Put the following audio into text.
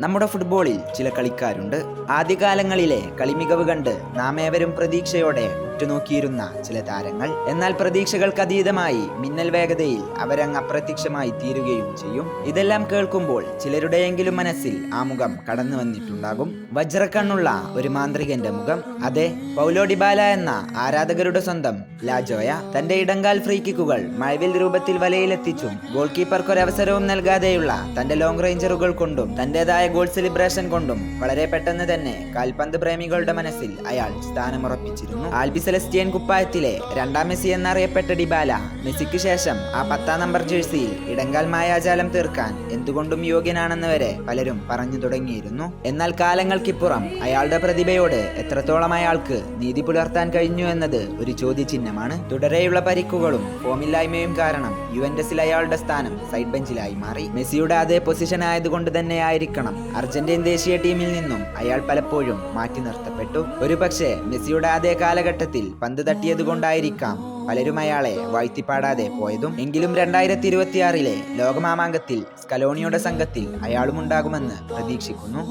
നമ്മുടെ ഫുട്ബോളിൽ ചില കളിക്കാരുണ്ട്. ആദ്യകാലങ്ങളിലെ കളിമികവ് കണ്ട് നാം ഏവരും പ്രതീക്ഷയോടെ ഉറ്റുനോക്കിയിരുന്ന ചില താരങ്ങൾ. എന്നാൽ പ്രതീക്ഷകൾക്ക് അതീതമായി മിന്നൽ വേഗതയിൽ അവരങ്ങ് അപ്രത്യക്ഷമായി തീരുകയും ചെയ്യും. ഇതെല്ലാം കേൾക്കുമ്പോൾ ചിലരുടെയെങ്കിലും മനസ്സിൽ ആ മുഖം കടന്നു വന്നിട്ടുണ്ടാകും. വജ്രക്കണ്ണുള്ള ഒരു മാന്ത്രികന്റെ മുഖം. അതെ പൗലോ ഡിബാല എന്ന ആരാധകരുടെ സ്വന്തം ലാജോയ തന്റെ ഇടങ്കാൽ ഫ്രീ കിക്കുകൾ മഴവിൽ രൂപത്തിൽ വലയിലെത്തിച്ചും ഗോൾ കീപ്പർക്ക് ഒരു അവസരവും നൽകാതെയുള്ള തന്റെ ലോങ് റേഞ്ചറുകൾ കൊണ്ടും തന്റേതായ ഗോൾ സെലിബ്രേഷൻ കൊണ്ടും വളരെ പെട്ടെന്ന് തന്നെ കാൽപന്ത് പ്രേമികളുടെ മനസ്സിൽ അയാൾ സ്ഥാനമുറപ്പിച്ചിരുന്നു. ആൽബി സെലസ്റ്റിയൻ കുപ്പായത്തിലെ രണ്ടാം മെസ്സി എന്നറിയപ്പെട്ട ഡിബാല. മെസ്സിക്ക് ശേഷം ആ പത്താം നമ്പർ ജേഴ്സിയിൽ ഇടങ്കാൽ മായാജാലം തീർക്കാൻ എന്തുകൊണ്ടും യോഗ്യനാണെന്ന് വരെ പലരും പറഞ്ഞു തുടങ്ങിയിരുന്നു. എന്നാൽ കാലങ്ങൾക്കിപ്പുറം അയാളുടെ പ്രതിഭയോട് എത്രത്തോളം അയാൾക്ക് നീതി പുലർത്താൻ കഴിഞ്ഞു എന്നത് ഒരു ചോദ്യചിഹ്നമാണ്. തുടരെയുള്ള പരിക്കുകളും ഫോമില്ലായ്മയും കാരണം യുവന്റസിൽ അയാളുടെ സ്ഥാനം സൈഡ് ബെഞ്ചിലായി മാറി. മെസ്സിയുടെ അതേ പൊസിഷൻ ആയതുകൊണ്ട് തന്നെയായിരിക്കണം അർജന്റീൻ ദേശീയ ടീമിൽ നിന്നും അയാൾ പലപ്പോഴും മാറ്റി നിർത്തപ്പെട്ടു. ഒരുപക്ഷെ മെസ്സിയുടെ അതേ കാലഘട്ടത്തിൽ പന്ത് തട്ടിയത് കൊണ്ടായിരിക്കാം പലരും അയാളെ വാഴ്ത്തിപ്പാടാതെ പോയതും എങ്കിലും രണ്ടായിരത്തി ഇരുപത്തിയാറിലെ ലോകമാമാങ്കത്തിൽ സ്കലോണിയുടെ സംഘത്തിൽ അയാളും ഉണ്ടാകുമെന്ന് പ്രതീക്ഷിക്കുന്നു.